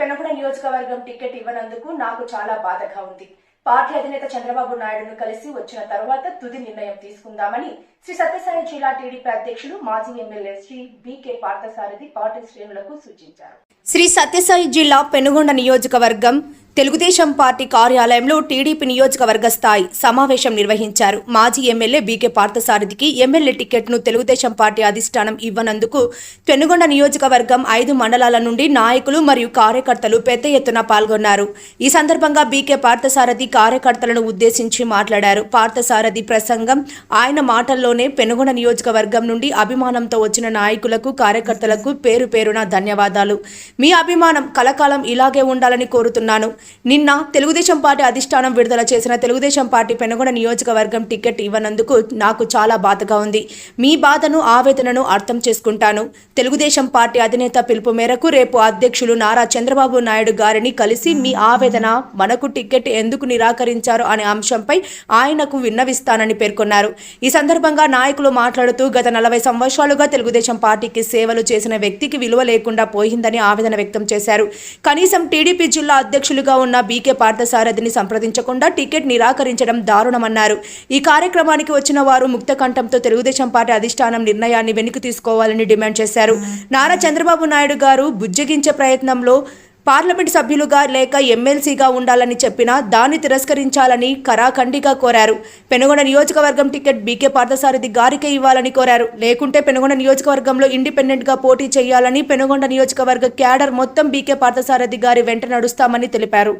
పెనుగొండ నియోజకవర్గం టికెట్ ఇవ్వనందుకు నాకు చాలా బాధగా ఉంది. పార్టీ అధినేత చంద్రబాబు నాయుడును కలిసి వచ్చిన తర్వాత తుది నిర్ణయం తీసుకుందామని శ్రీ సత్యసాయి జిల్లా టీడీపీ అధ్యక్షుడు మాజీ MLA Shri BK Parthasarathi party శ్రేణులకు సూచించారు. శ్రీ సత్యసాయి జిల్లా పెనుగొండ నియోజకవర్గం తెలుగుదేశం పార్టీ కార్యాలయంలో టీడీపీ నియోజకవర్గ స్థాయి సమావేశం నిర్వహించారు. మాజీ ఎమ్మెల్యే బీకే పార్థసారథికి ఎమ్మెల్యే టికెట్ను తెలుగుదేశం పార్టీ అధిష్టానం ఇవ్వనందుకు పెనుగొండ నియోజకవర్గం ఐదు మండలాల నుండి నాయకులు మరియు కార్యకర్తలు పెద్ద ఎత్తున పాల్గొన్నారు. ఈ సందర్భంగా బీకే పార్థసారథి కార్యకర్తలను ఉద్దేశించి మాట్లాడారు. పార్థసారథి ప్రసంగం ఆయన మాటల్లో మాటల్లోనే పెనుగొండ నియోజకవర్గం నుండి అభిమానంతో వచ్చిన నాయకులకు కార్యకర్తలకు పేరు పేరున ధన్యవాదాలు. మీ అభిమానం కలకాలం ఇలాగే ఉండాలని కోరుతున్నాను. నిన్న తెలుగుదేశం పార్టీ అధిష్టానం విడుదల చేసిన తెలుగుదేశం పార్టీ పెనుగొండ నియోజకవర్గం టికెట్ ఇవ్వనందుకు నాకు చాలా బాధగా ఉంది. మీ బాధను ఆవేదనను అర్థం చేసుకుంటాను. తెలుగుదేశం పార్టీ అధినేత పిలుపు మేరకు రేపు అధ్యక్షులు నారా చంద్రబాబు నాయుడు గారిని కలిసి మీ ఆవేదన మనకు టికెట్ ఎందుకు నిరాకరించారు అనే అంశంపై ఆయనకు విన్నవిస్తానని పేర్కొన్నారు. ఈ సందర్భంగా నాయకులు మాట్లాడుతూ గత నలభై సంవత్సరాలుగా తెలుగుదేశం పార్టీకి సేవలు చేసిన వ్యక్తికి విలువ లేకుండా పోయిందని ఆవేదన వ్యక్తం చేశారు. కనీసం టీడీపీ జిల్లా అధ్యక్షులుగా ఉన్న బీకే పార్థసారథిని సంప్రదించకుండా టికెట్ నిరాకరించడం దారుణమన్నారు. ఈ కార్యక్రమానికి వచ్చిన వారు ముక్త కంఠంతో తెలుగుదేశం పార్టీ అధిష్టానం నిర్ణయాన్ని వెనక్కి తీసుకోవాలని డిమాండ్ చేశారు. నారా చంద్రబాబు నాయుడు గారు బుజ్జగించే ప్రయత్నంలో పార్లమెంట్ సభ్యులుగా లేక ఎమ్మెల్సీగా ఉండాలని చెప్పినా దాన్ని తిరస్కరించాలని కరాఖండిగా కోరారు. పెనుగొండ నియోజకవర్గం టికెట్ బీకే పార్థసారథి గారికే ఇవ్వాలని కోరారు. లేకుంటే పెనుగొండ నియోజకవర్గంలో ఇండిపెండెంట్గా పోటీ చేయాలని పెనుగొండ నియోజకవర్గ క్యాడర్ మొత్తం బీకే పార్థసారథి గారి వెంట నడుస్తామని తెలిపారు.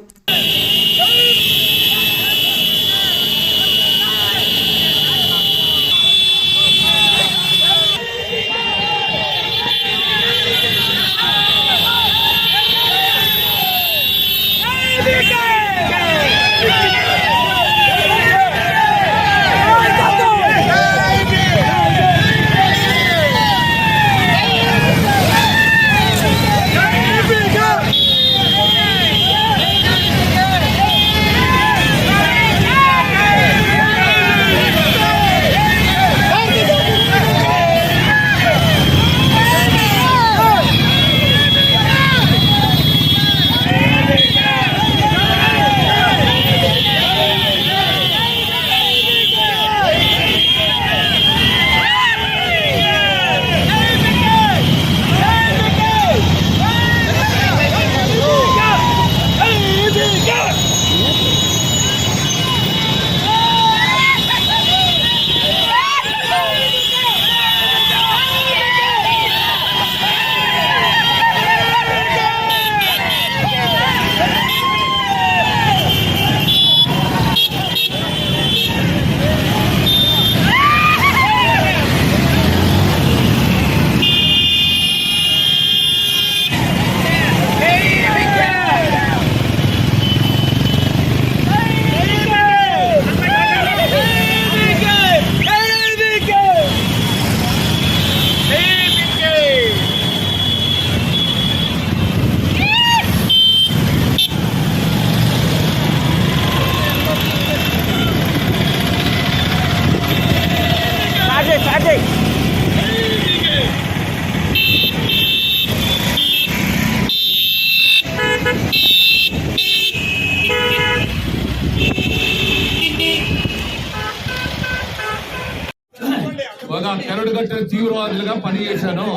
ఒక కట్టిన తీవ్రవాదులుగా పనిచేశాను.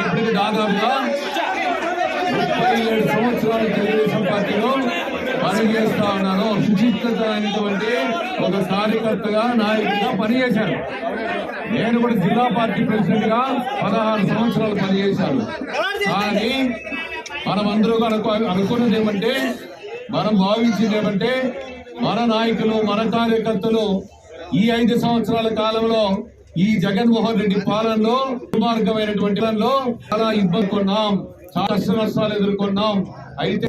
ఇప్పటికి దాదాపుగా ముప్పై ఏడు సంవత్సరాలు తెలుగుదేశం పార్టీలో పనిచేస్తా ఉన్నాను. సుశిక్షిత అయినటువంటి ఒక కార్యకర్తగా నాయకుడిగా పనిచేశాను. నేను కూడా జిల్లా పార్టీ ప్రెసిడెంట్గా పదహారు సంవత్సరాలు పనిచేశాను. కానీ మనం అందరూ అనుకో అనుకున్నది ఏమంటే మనం భావించింది ఏమంటే మన నాయకులు మన కార్యకర్తలు ఈ ఐదు సంవత్సరాల కాలంలో ఈ జగన్మోహన్ రెడ్డి పాలనలో దుర్మార్గమైనటువంటి చాలా ఇబ్బంది కొన్నాం చాలా కష్ట నష్టాలు ఎదుర్కొన్నాం. అయితే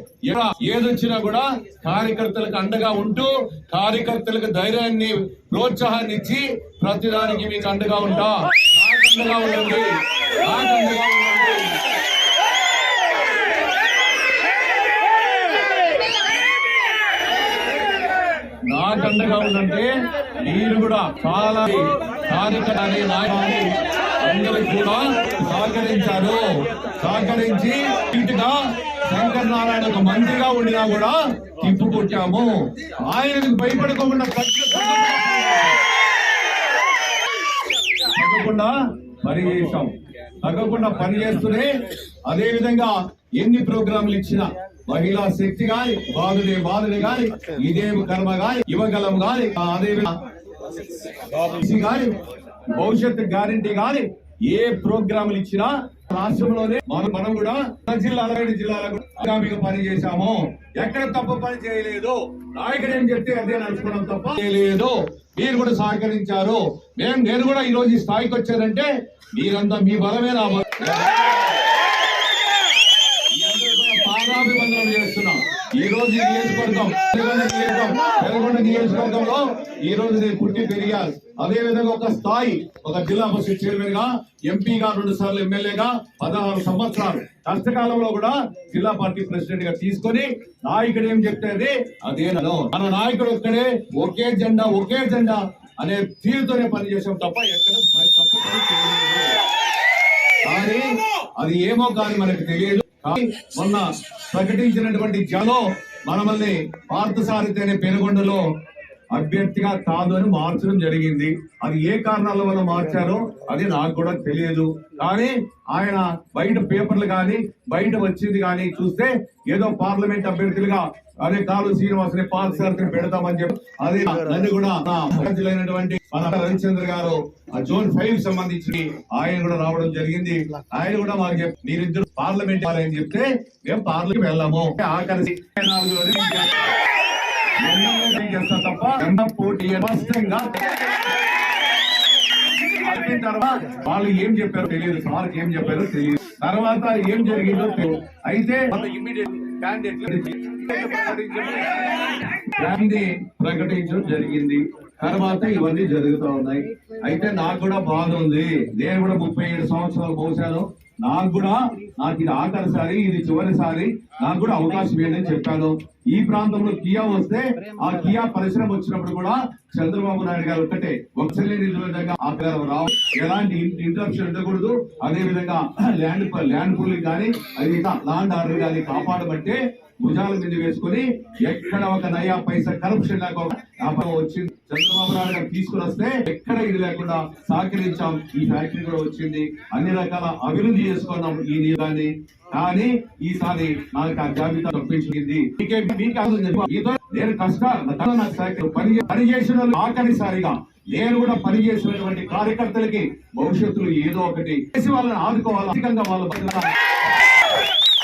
ఏదొచ్చినా కూడా కార్యకర్తలకు అండగా ఉంటూ కార్యకర్తలకు ధైర్యాన్ని ప్రోత్సాహాన్ని ఇచ్చి ప్రతిదానికి మీకు అండగా ఉంటా. నాకు అండగా ఉండండి. నాకు అండగా ఉండండి. నాకు అండగా ఉందంటే మీరు కూడా చాలా కార్యకర్తని నాయకుని అందరూ కూడా సహకరించారు సహకరించి ఇటుగా శంకర్ నారాయణ ఒక మంత్రిగా ఉండినా కూడా తిప్పు కొట్టాము ఆయనకు భయపడకుండా తగ్గకుండా పని చేశాం తగ్గకుండా పని చేస్తూనే అదే విధంగా ఎన్ని ప్రోగ్రాంలు ఇచ్చినా మహిళా శక్తి గాని బాధుడే బాధుడే గాని ఇదేమి కర్మ గాని యువగలం గాని అదే విధంగా భవిష్యత్తు గ్యారంటీ కానీ ఏ ప్రోగ్రాములు ఇచ్చినా రాష్ట్రంలోనే మనం మనం కూడా మన జిల్లాలో జిల్లాలకు ఆగామిగా పని చేశాము. ఎక్కడ తప్పు పని చేయలేదు. నాయకుడు ఏం చెప్తే అదే నడుచుకోవడం తప్ప చేయలేదు. మీరు కూడా సహకరించారు. మేము నేను కూడా ఈ రోజు ఈ స్థాయికి వచ్చానంటే మీరంతా మీ బలమే నా ఈ రోజు నియోజకవర్గం పెనుగొండ నియోజకవర్గంలో ఈ రోజు నేను పుట్టి పెరిగాను అదే విధంగా ఒక స్థాయి ఒక జిల్లా పరిషత్ చైర్మన్గా ఎంపీగా రెండు సార్లు ఎమ్మెల్యేగా పదహారు సంవత్సరాలు కష్టకాలంలో కూడా జిల్లా పార్టీ ప్రెసిడెంట్గా తీసుకొని నాయకుడు ఏం చెప్తే అదే మన నాయకుడు ఒక్కడే ఒకే జెండా ఒకే జెండా అనే తీరుతోనే పనిచేసాం తప్ప ఎక్కడ పని- తప్పు కానీ అది ఏమో కానీ మనకు తెలియదు. మొన్న ప్రకటించినటువంటి జలో మనమల్ని పార్థసారితేనే పెనుగొండలో అభ్యర్థిగా కాదు అని మార్చడం జరిగింది. అది ఏ కారణాల వల్ల మార్చారో అది నాకు కూడా తెలియదు. కానీ ఆయన బయట పేపర్లు కానీ బయట వచ్చింది కానీ చూస్తే ఏదో పార్లమెంట్ అభ్యర్థులుగా అదే కాలు శ్రీనివాసుని పార్థసారథిని పెడతామని చెప్పి అది నన్ను కూడా నా అభ్యర్థులైనటువంటి మన రవిచంద్ర గారు ఆ జోన్ ఫైవ్ సంబంధించి ఆయన కూడా రావడం జరిగింది. ఆయన కూడా మాకు చెప్పి మీరిద్దరు పార్లమెంట్ అని చెప్తే మేము పార్లమెంట్ వెళ్ళాము. ఆఖరి చేస్తా తప్ప పోటీ స్పష్టంగా తర్వాత వాళ్ళు ఏం చెప్పారో తెలియదు సార్కి ఏం చెప్పారో తెలియదు తర్వాత ఏం జరిగిందో తెలియదు అయితే ఇమీడియట్ ప్రకటించడం జరిగింది తర్వాత ఇవన్నీ జరుగుతూ ఉన్నాయి అయితే నాకు కూడా బాధ ఉంది నేను కూడా ముప్పై ఏడు సంవత్సరాలు పోసాను నాకు కూడా నాకు ఇది ఆఖరిసారి ఇది చివరిసారి నాకు కూడా అవకాశం ఏంటని చెప్పాను ఈ ప్రాంతంలో కియా వస్తే ఆ కియా పరిశ్రమ వచ్చినప్పుడు కూడా చంద్రబాబు నాయుడు గారు ఒక్కటే ఒకసారి విధంగా రావు. ఎలాంటి ఇంటరప్షన్ ఉండకూడదు. అదే విధంగా ల్యాండ్ ల్యాండ్ పూలింగ్ కానీ అది ల్యాండ్ ఆర్డర్ కానీ కాపాడబట్టే భుజాల మీద వేసుకుని ఎక్కడ ఒక నయా పైసా కరప్షన్ లేకుండా వచ్చింది. చంద్రబాబు నాయుడు గారు తీసుకుని వస్తే ఎక్కడ ఇది లేకుండా సహకరించాం. ఈ ఫ్యాక్టరీ కూడా వచ్చింది. అన్ని రకాల అభివృద్ధి చేసుకున్నాం ఈ నీరాన్ని కానీ ఈసారి నాకు ఆ జాబితా తప్పించింది నేను కష్టాలు నాకు సహకరి- పని చేసిన వాళ్ళు ఆఖరిసారిగా నేను కూడా పనిచేసినటువంటి కార్యకర్తలకి భవిష్యత్తులో ఏదో ఒకటి చేసి వాళ్ళని ఆదుకోవాలి? అధికంగా వాళ్ళ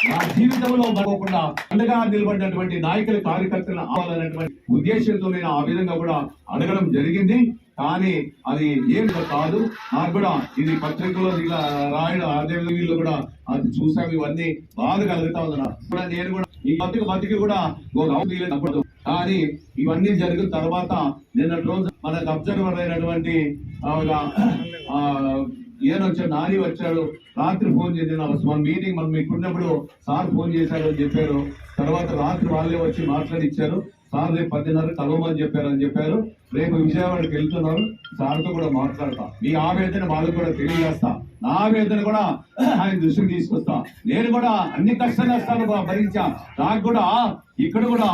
నా జీవితంలో మరవకుండా అండగా నిలబడినటువంటి నాయకుల కార్యకర్తలను ఆవాలనేటువంటి ఉద్దేశంతో నేను ఆ విధంగా కూడా అడగడం జరిగింది. కానీ అది ఏం కాదు. నాకు కూడా ఇది పత్రికలో ఇలా రాయడం అదే వీళ్ళు కూడా అది చూసాం. ఇవన్నీ బాధ కలుగుతా ఉన్నా కూడా నేను కూడా ఈ బతికి బతికి కూడా ఒక అవసరం కానీ ఇవన్నీ జరిగిన తర్వాత నిన్నటి రోజు మనకు అబ్జర్వర్ అయినటువంటి ఈయన వచ్చాడు నాని వచ్చాడు రాత్రి ఫోన్ చేసి మన మీటింగ్ మనం మీకు ఉన్నప్పుడు సార్ ఫోన్ చేశారు అని చెప్పారు. తర్వాత రాత్రి వాళ్ళే వచ్చి మాట్లాడిచ్చారు. సార్ రేపు పదిన్నర కలవమని చెప్పారు అని చెప్పారు. రేపు విజయవాడకి వెళ్తున్నారు సార్తో కూడా మాట్లాడతా. మీ ఆవేదన వాళ్ళకు కూడా తెలియజేస్తా. నా వేదన కూడా ఆయన దృష్టికి తీసుకొస్తా. నేను కూడా అన్ని కష్ట నష్టాలు భరించా. నాకు కూడా ఇక్కడ కూడా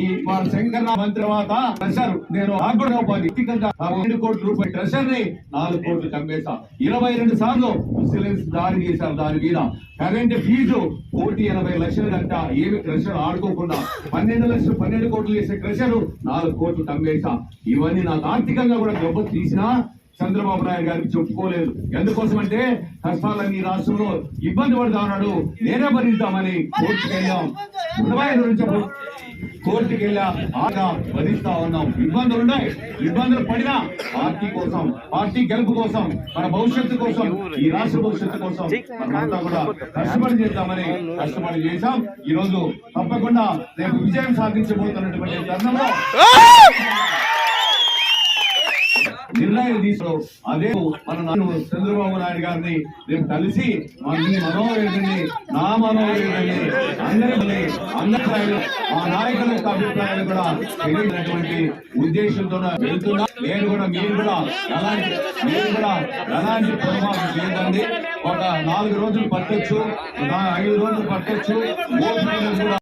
ఈ వాళ్ళ శంకర్ మంత్రి తర్వాత ట్రెషర్ నేను నాకు కూడా వ్యక్తిగతంగా రెండు కోట్ల రూపాయల ట్రెషర్ని నాలుగు కోట్లు కమ్మేశా. ఇరవై రెండు సార్లు విజిలెన్స్ దాడి చేశారు దాని మీద. కరెంట్ ఫీజు కోటి ఎనభై లక్షలు కంట ఏమి క్రషర్ ఆడుకోకుండా పన్నెండు లక్షలు పన్నెండు కోట్లు చేసే క్రషర్ నాలుగు కోట్లు కమ్మేశా. ఇవన్నీ నాకు ఆర్థికంగా కూడా దెబ్బ తీసినా చంద్రబాబు నాయుడు గారికి చెప్పుకోలేదు. ఎందుకోసం అంటే కష్టాలన్నీ రాష్ట్రంలో ఇబ్బంది పడుతా ఉన్నాడు నేనే భరిస్తామని కోర్టుకు వెళ్ళాం. ఇరవై ఐదు వెళ్ళా. ఆగా భరిస్తా ఉన్నాం. ఇబ్బందులు ఉన్నాయి. ఇబ్బందులు పడినా పార్టీ కోసం పార్టీ గెలుపు కోసం మన భవిష్యత్తు కోసం ఈ రాష్ట్ర భవిష్యత్తు కోసం కూడా కష్టపడి చేద్దామని కష్టపడి చేశాం. ఈ రోజు తప్పకుండా రేపు విజయం సాధించబోతున్నటువంటి తరుణంలో నిర్ణయం తీసుకో. అదే మన చంద్రబాబు నాయుడు గారిని రేపు కలిసి మా మీ నా మనోవేదని అందరి అందరి మా నాయకుల యొక్క అభిప్రాయాలు కూడా తెలియనటువంటి ఉద్దేశంతో వెళ్తున్నా. నేను కూడా మీరు కూడా ఎలాంటి మీరు కూడా ఎలాంటి పొరపాటు చేయదండి ఒక నాలుగు రోజులు పట్టొచ్చు ఐదు రోజులు పట్టొచ్చు. కూడా